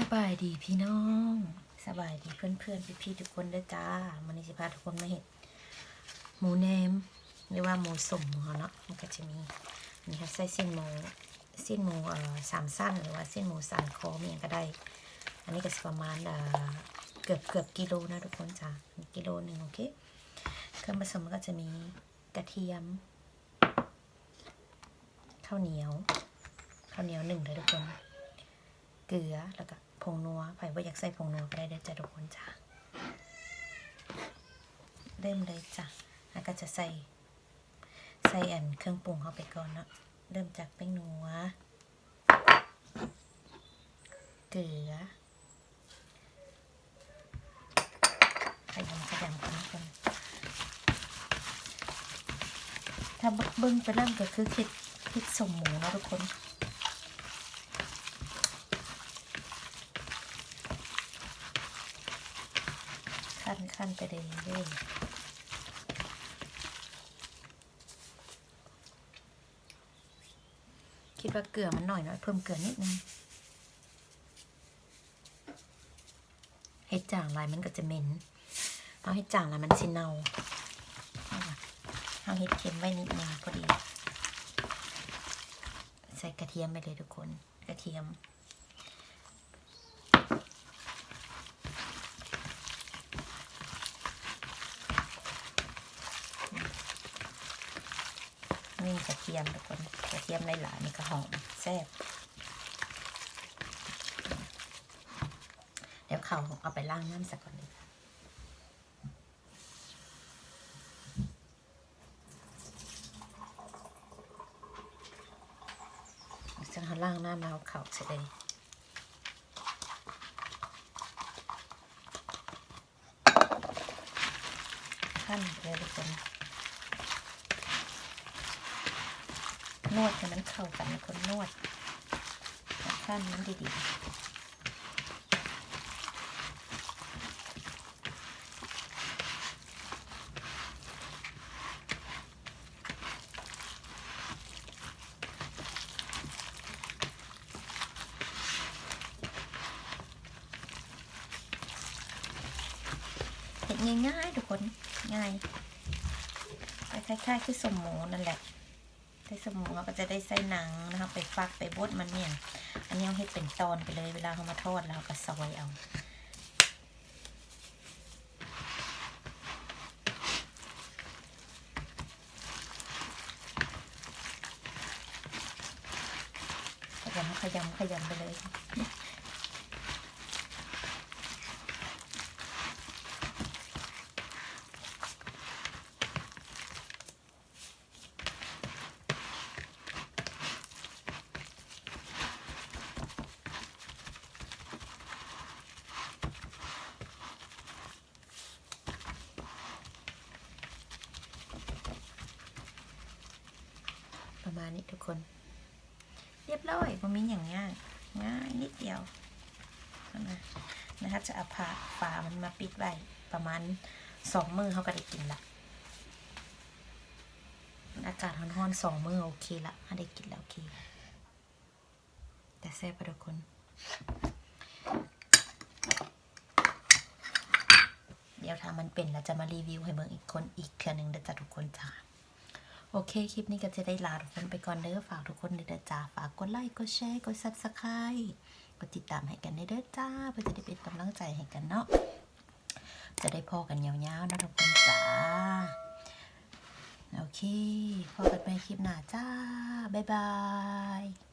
สบายดีพี่น้อง สบายดีเพื่อนๆพี่ๆทุกคนด้อจ้ามันนี้สิพาทุกคนมาเห็ดหมูแนมหรือว่าหมูสุ่มของเขาเนาะมันก็จะมีนี่ค่ะใส่เส้นหมูเส้นหมูเอ่อสามสั้นหรือว่าเส้นหมูสันคอมียงก็ได้ อันนี้ก็ประมาณเอ่อเกือบเกือบกิโลนะทุกคนจ้ากิโลหนึ่งโอเคเครื่องผสมก็จะมีกระเทียมข้าวเหนียวข้าวเหนียวหนึ่งเลยทุกคนเกลือแล้วก็ ผงนัวไผ่ว่าอยากใส่ผงนัวก็ได้เด้อจ้ะทุกคนจ้ะเริ่มเลยจ้ะแล้วก็จะใส่ใส่อันเครื่องปรุงเข้าไปก่อนเนาะเริ่มจากแป้งนัว เกลือขยำขยำกันก่อนถ้าเบิ้งไปเริ่มก็คือคิดคิดสมหมูเนาะทุกคน ขั้นขั้นไปเรื่อยๆคิดว่าเกลือมันหน่อยหน่อยเพิ่มเกลือนิดนึงให้จางลายมันก็จะเหม็นเอาให้จางลายมันสิเนาเอาล่ะเอาเห็ดเค็มไว้นิดนึงพอดี ใส่กระเทียมไปเลยทุกคน กระเทียม นี่กระเทียมทุกคนกระเทียมหลายๆนี่ก็หอมแซ่บเดี๋ยวเขาเอาไปล้างน้ำสักก่อนเลยค่ะจะเขาล้างน้ำมาเอาเข่าเสร็จเลยขั้นเลยทุกคน นวดให้มันเข้ากันคนนวดขั้นมันดีๆเห็ดง่ายๆทุกคนง่ายคล้ายๆคือสมหมูนั่นแหละ ใส่สมูเราก็จะได้ใส่หนังนะคะไปฟักไปบดมันเนี่ย อันนี้เอาให้เป็นตอนไปเลยเวลาเขามาทอดแล้วเราก็ซอยเอาขยำขยำขยำไปเลย ประมาณนี้ทุกคน เรียบร้อยมันมีอย่างง่ายง่ายนิดเดียวนะนะคะจะเอาผ้าฝามันมาปิดไว้ประมาณสองมือเขาก็ได้กินละอากาศร้อนๆสองมือโอเคละถ้าได้กินแล้วโอเค แต่แซ่บไปทุกคนเดี๋ยวถ้ามันเป็นเราจะมารีวิวให้เบิ่งอีกคนอีกเทื่อหนึ่งเด้อจ้ะทุกคนจ้า โอเค คลิปนี้ก็จะได้ลาทุกคนไปก่อนเด้อฝากทุกคนเด้อจ้าฝากกดไลค์กดแชร์กดซับสไครต์กดติดตามให้กันเด้อจ้าเพื่อจะได้เป็นกำลังใจให้กันเนาะจะได้พอกันยาวๆนะทุกคนจ้าโอเคพอกันไปคลิปหน้าจ้าบ๊ายบาย